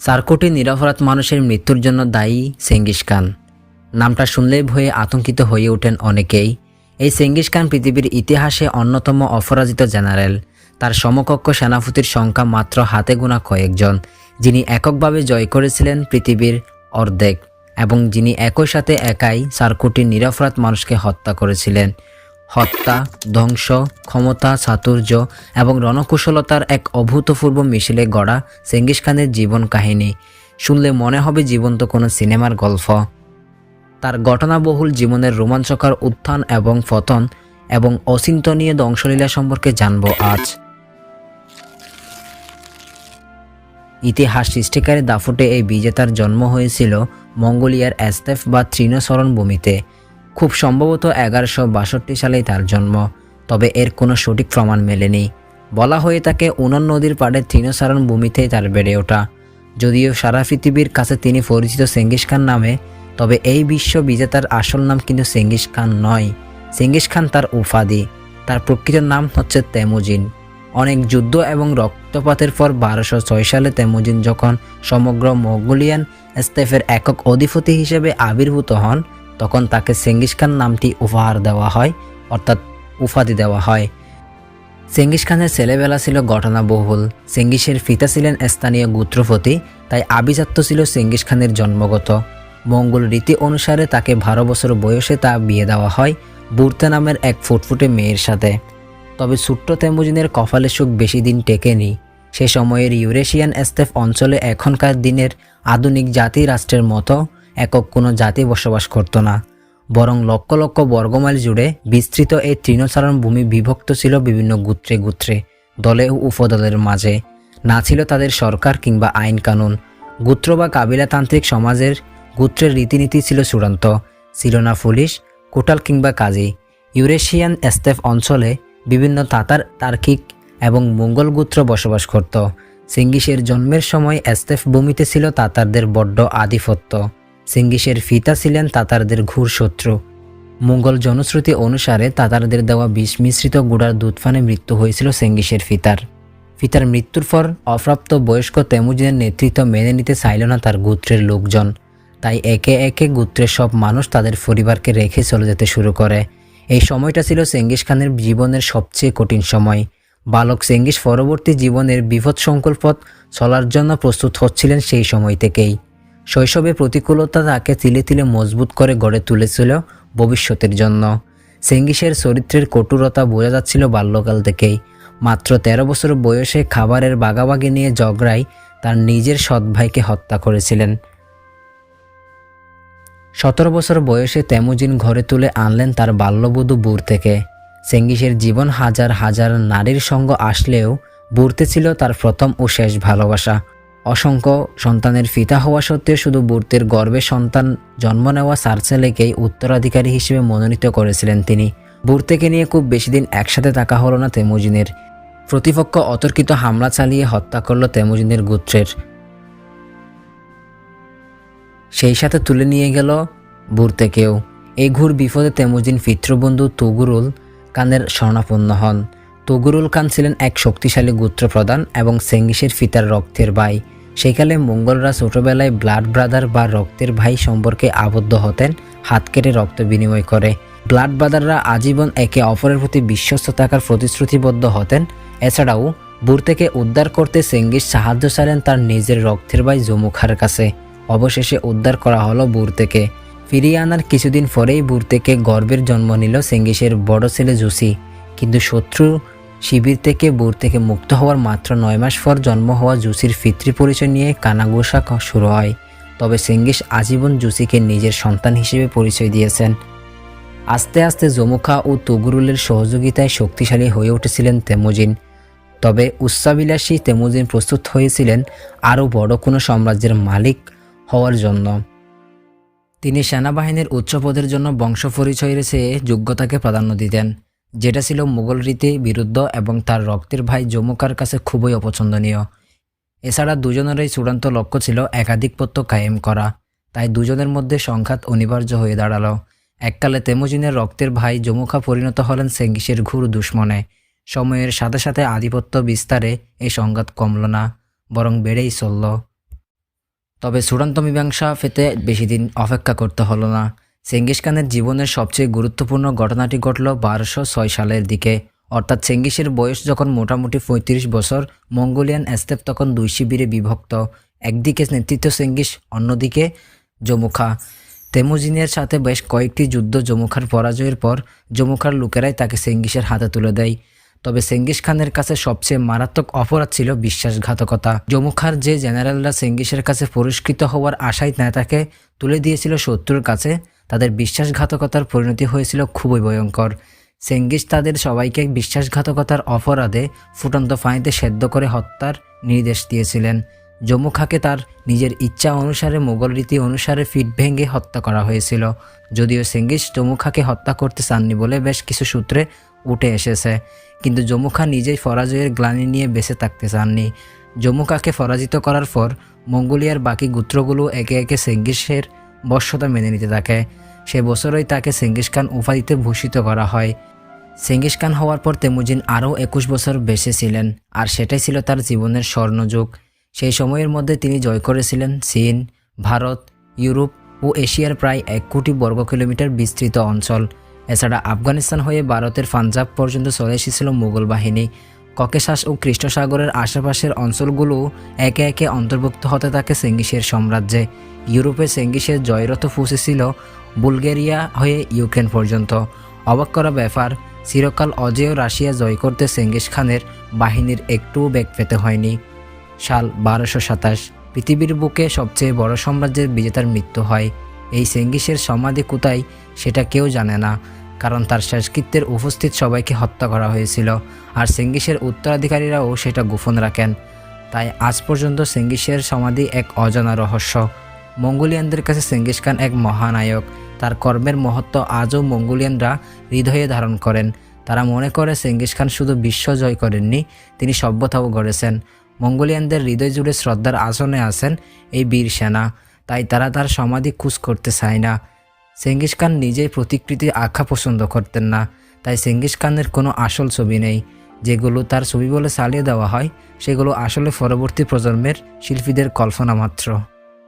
সার্কোটি নিরপরাধ মানুষের মৃত্যুর জন্য দায়ী সেঙ্গিস খান। নামটা শুনলেই ভয়ে আতঙ্কিত হয়ে ওঠেন অনেকেই। এই সেঙ্গিস খান পৃথিবীর ইতিহাসে অন্যতম অপরাজিত জেনারেল। তার সমকক্ষ সেনাপতির সংখ্যা মাত্র হাতে গোনা কয়েকজন, যিনি এককভাবে জয় করেছিলেন পৃথিবীর অর্ধেক, এবং যিনি একই সাথে একাই সার্কোটির নিরপরাধ মানুষকে হত্যা করেছিলেন। হত্যা, ধ্বংস, ক্ষমতা, চাতুর্য এবং রণকুশলতার এক অভূতপূর্ব মিছিলে গড়া সেঙ্গিস খানের জীবন কাহিনী। শুনলে মনে হবে জীবন্ত কোনো সিনেমার গল্প। তার ঘটনাবহুল জীবনের রোমাঞ্চকর উত্থান এবং পতন এবং অচিন্তনীয় ধ্বংসলীলা সম্পর্কে জানব আজ। ইতিহাস সৃষ্টিকারী দাফুটে এই বিজেতার জন্ম হয়েছিল মঙ্গোলিয়ার অ্যাস্তেফ বা তৃণসরণ ভূমিতে। খুব সম্ভবত এগারোশো বাষট্টি সালেই তার জন্ম, তবে এর কোনো সঠিক প্রমাণ মেলেনি। বলা হয়ে থাকে, উনন নদীর পাড়ে তৃণসারণ ভূমিতেই তার বেড়ে ওঠা। যদিও সারা পৃথিবীর কাছে তিনি পরিচিত সেঙ্গিস খান নামে, তবে এই বিশ্ব বিজেতার আসল নাম কিন্তু সেঙ্গিস খান নয়। সেঙ্গিস খান তার উপাধি। তার প্রকৃত নাম হচ্ছে তেমুজিন। অনেক যুদ্ধ এবং রক্তপাতের পর বারোশো ছয় সালে তেমুজিন যখন সমগ্র মঙ্গোলিয়ান স্তেফের একক অধিপতি হিসেবে আবির্ভূত হন তখন তাকে সেঙ্গিস খান নামটি উপহার দেওয়া হয়, অর্থাৎ উপাধি দেওয়া হয়। সেঙ্গিস খানের ছেলেবেলা ছিল ঘটনাবহুল সেঙ্গিসের পিতা ছিলেন স্থানীয় গোত্রপতি, তাই আভিজাত্য ছিল সেঙ্গিস খানের জন্মগত। মঙ্গল রীতি অনুসারে তাকে বারো বছর বয়সে তা বিয়ে দেওয়া হয়, বুর্তে নামের এক ফুটফুটে মেয়ের সাথে। তবে ছোট্ট তেমুজিনের কপালে সুখ বেশি দিন টেকেনি। সে সময়ের ইউরেশিয়ান এস্তেফ অঞ্চলে এখনকার দিনের আধুনিক জাতি রাষ্ট্রের মতো একক কোনো জাতি বসবাস করত না। বরং লক্ষ লক্ষ বর্গমাইল জুড়ে বিস্তৃত এই তৃণচারণ ভূমি বিভক্ত ছিল বিভিন্ন গোত্রে গোত্রে, দলে ও উপদলের মাঝে। না ছিল তাদের সরকার কিংবা আইন কানুন। গোত্র বা কাবিলাতান্ত্রিক সমাজের গোত্রের রীতিনীতি ছিল চূড়ান্ত। ছিল না পুলিশ, কোটাল কিংবা কাজী। ইউরেশিয়ান স্টেফ অঞ্চলে বিভিন্ন তাতার, তার্কিক এবং মঙ্গল গোত্র বসবাস করত। সিঙ্গিসের জন্মের সময় এস্তেফ ভূমিতে ছিল তাতারদের বড্ড আধিপত্য। সিঙ্গিসের ফিতা ছিলেন তাতারদের ঘুর শত্রু। মুঘল জনশ্রুতি অনুসারে তাতারদের দেওয়া বিষ মিশ্রিত গুড়ার দুধফানে মৃত্যু হয়েছিল সেঙ্গিসের ফিতার। ফিতার মৃত্যুর পর অপ্রাপ্ত বয়স্ক তেমুজিনের নেতৃত্ব মেনে নিতে চাইল না তার গোত্রের লোকজন। তাই একে একে গোত্রের সব মানুষ তাদের পরিবারকে রেখে চলে যেতে শুরু করে। এই সময়টা ছিল সেঙ্গিস খানের জীবনের সবচেয়ে কঠিন সময়। বালক সেঙ্গিস পরবর্তী জীবনের বিপদ সংকল্পত চলার জন্য প্রস্তুত হচ্ছিলেন সেই সময় থেকেই। শৈশবে প্রতিকূলতা তাকে তিলে তিলে মজবুত করে গড়ে তুলেছিল ভবিষ্যতের জন্য। সেঙ্গিসের চরিত্রের কটুরতা বোঝা যাচ্ছিল বাল্যকাল থেকেই। মাত্র তেরো বছর বয়সে খাবারের বাগাবাগি নিয়ে জগড়াই তার নিজের সৎ ভাইকে হত্যা করেছিলেন। সতেরো বছর বয়সে তেমুজিন ঘরে তুলে আনলেন তার বাল্যবধূ বুর থেকে। সেঙ্গিসের জীবন হাজার হাজার নারীর সঙ্গ আসলেও বুরতে ছিল তার প্রথম ও শেষ ভালোবাসা। অসংখ্য সন্তানের ফিতা হওয়া সত্ত্বেও শুধু বুর্তের গর্ভে সন্তান জন্ম নেওয়া সার্সেলেকেই উত্তরাধিকারী হিসেবে মনোনীত করেছিলেন তিনি। বুর্তেকে নিয়ে খুব বেশি দিন একসাথে থাকা হলো না তেমুজিনের। প্রতিপক্ষ অতর্কিত হামলা চালিয়ে হত্যা করল তেমুজিনের গোত্রের। সেই সাথে তুলে নিয়ে গেল বুর্তেকেও। এই ঘুর বিপদে তেমুজিন পিতৃবন্ধু তুগুরুল কানের শরণাপন্ন হন। তুগুরুল খান ছিলেন এক শক্তিশালী গোত্র প্রধান এবং সেঙ্গিসের ফিতার রক্তের ভাই। সেকালে মঙ্গলরা ছোটবেলায় ব্লাড ব্রাদার বা রক্তের ভাই সম্পর্কে আবদ্ধ হতেন, হাত কেটে রক্ত বিনিময় করে। ব্লাড ব্রাদাররা আজীবন একে অপরের প্রতি বিশ্বস্ত থাকার প্রতিশ্রুতিবদ্ধ হতেন। এছাড়াও, বুর থেকে উদ্ধার করতে সেঙ্গিস সাহায্য চাইলেন তার নিজের রক্তের ভাই জমুখার কাছে। অবশেষে উদ্ধার করা হলো বুর থেকে। ফিরিয়ে আনার কিছুদিন পরেই বুর থেকে গর্বের জন্ম নিল সেঙ্গিসের বড় ছেলে জুসি। কিন্তু শত্রু শিবির থেকে বোর থেকে মুক্ত হওয়ার মাত্র নয় মাস পর জন্ম হওয়া জুসির ফিতৃ পরিচয় নিয়ে কানাঘোষা শুরু হয়। তবে সিঙ্গিস আজীবন জুসিকে নিজের সন্তান হিসেবে পরিচয় দিয়েছেন। আস্তে আস্তে জমুখা ও তুগরুলের সহযোগিতায় শক্তিশালী হয়ে উঠেছিলেন তেমুজিন। তবে উচ্চাবিলাসী তেমুজিন প্রস্তুত হয়েছিলেন আরও বড় কোনো সাম্রাজ্যের মালিক হওয়ার জন্য। তিনি সেনাবাহিনীর উচ্চ পদের জন্য বংশ পরিচয়ের চেয়ে যোগ্যতাকে প্রাধান্য দিতেন। যেটা ছিল মুঘল রীতি, বিরুদ্ধ এবং তার রক্তের ভাই জমুকার কাছে খুবই অপছন্দনীয়। এছাড়া দুজনেরই চূড়ান্ত লক্ষ্য ছিল একাধিকপত্য কায়েম করা। তাই দুজনের মধ্যে সংঘাত অনিবার্য হয়ে দাঁড়াল। এককালে তেমুজিনের রক্তের ভাই জমুখা পরিণত হলেন সেঙ্গিসের ঘুর দুশ্মনে। সময়ের সাথে সাথে আধিপত্য বিস্তারে এই সংঘাত কমল না, বরং বেড়েই চলল। তবে চূড়ান্ত মীমাংসা পেতে বেশি দিন অপেক্ষা করতে হলো না। চেঙ্গিস খানের জীবনের সবচেয়ে গুরুত্বপূর্ণ ঘটনাটি ঘটল বারোশো ছয় সালের দিকে। অর্থাৎ চেঙ্গিসের বয়স যখন মোটামুটি পঁয়ত্রিশ বছর, মঙ্গোলিয়ান স্টেপ তখন দুই শিবিরে বিভক্ত। একদিকে নেতৃত্ব চেঙ্গিস, অন্যদিকে জমুখা তেমুজিনের সাথে বেশ কয়েকটি যুদ্ধ জমুখার পরাজয়ের পর জমুখার লোকেরাই তাকে চেঙ্গিসের হাতে তুলে দেয়। তবে চেঙ্গিস খানের কাছে সবচেয়ে মারাত্মক অপরাধ ছিল বিশ্বাসঘাতকতা। জমুখার যে জেনারেলরা চেঙ্গিসের কাছে পুরস্কৃত হওয়ার আশায় নেতাকে তুলে দিয়েছিল শত্রুর কাছে তাদের বিশ্বাসঘাতকতার পরিণতি হয়েছিল খুবই ভয়ঙ্কর। চেঙ্গিস তাদের সবাইকে বিশ্বাসঘাতকতার অপরাধে ফুটন্ত পানিতে সেদ্ধ করে হত্যার নির্দেশ দিয়েছিলেন। জমুখাকে তার নিজের ইচ্ছা অনুসারে মোগল রীতি অনুসারে ফিট ভেঙে হত্যা করা হয়েছিল। যদিও সেঙ্গিস জমুখাকে হত্যা করতে চাননি বলে বেশ কিছু সূত্রে উঠে এসেছে। কিন্তু জমুখা নিজেই পরাজয়ের গ্লানি নিয়ে বেঁচে থাকতে চাননি। জমুখাকে পরাজিত করার পর মঙ্গোলিয়ার বাকি গোত্রগুলো একে একে সেঙ্গিসের বশ্যতা মেনে নিতে থাকে। সে বছরই তাকে সেঙ্গিস খান উপাধিতে ভূষিত করা হয়। সেঙ্গিস খান হওয়ার পর তেমুজিন আরও একুশ বছর বেঁচে ছিলেন, আর সেটাই ছিল তার জীবনের স্বর্ণযুগ। সেই সময়ের মধ্যে তিনি জয় করেছিলেন চীন, ভারত, ইউরোপ ও এশিয়ার প্রায় এক কোটি বর্গ কিলোমিটার বিস্তৃত অঞ্চল। এছাড়া আফগানিস্তান হয়ে ভারতের পাঞ্জাব পর্যন্ত চলে এসেছিল মুঘল বাহিনী। ককেশাস ও কৃষ্ণসাগরের আশেপাশের অঞ্চলগুলো একে একে অন্তর্ভুক্ত হতে থাকে সেঙ্গিসের সাম্রাজ্যে। ইউরোপে সেঙ্গিসের জয়রথ পৌঁছেছিল বুলগেরিয়া হয়ে ইউক্রেন পর্যন্ত। অবাক করা ব্যাপার, চিরকাল অজেয় রাশিয়া জয় করতে সেঙ্গিস খানের বাহিনীর একটুও বেগ পেতে হয়নি। সাল বারোশো সাতাশ, পৃথিবীর বুকে সবচেয়ে বড় সাম্রাজ্যের বিজেতার মৃত্যু হয়। এই সেঙ্গিসের সমাধি কোথায় সেটা কেউ জানে না। কারণ তার শেষকৃত্যের উপস্থিত সবাইকে হত্যা করা হয়েছিল, আর সেঙ্গিসের উত্তরাধিকারীরাও সেটা গোপন রাখেন। তাই আজ পর্যন্ত সেঙ্গিসের সমাধি এক অজানা রহস্য। মঙ্গোলিয়ানদের কাছে সেঙ্গিস খান এক মহানায়ক। তার কর্মের মহত্ব আজও মঙ্গোলিয়ানরা হৃদয়ে ধারণ করেন। তারা মনে করে সেঙ্গিস খান শুধু বিশ্ব জয় করেননি, তিনি সভ্যতাও গড়েছেন। মঙ্গোলিয়ানদের হৃদয় জুড়ে শ্রদ্ধার আসনে আছেন এই বীর সেনা। তাই তারা তার সমাধি খুশ করতে চায় না। সেঙ্গিস খান নিজেই প্রতিকৃতি আঁকা পছন্দ করতেন না, তাই সেঙ্গিস খানের কোনো আসল ছবি নেই। যেগুলো তার ছবি বলে চালিয়ে দেওয়া হয়, সেগুলো আসলে পরবর্তী প্রজন্মের শিল্পীদের কল্পনা মাত্র।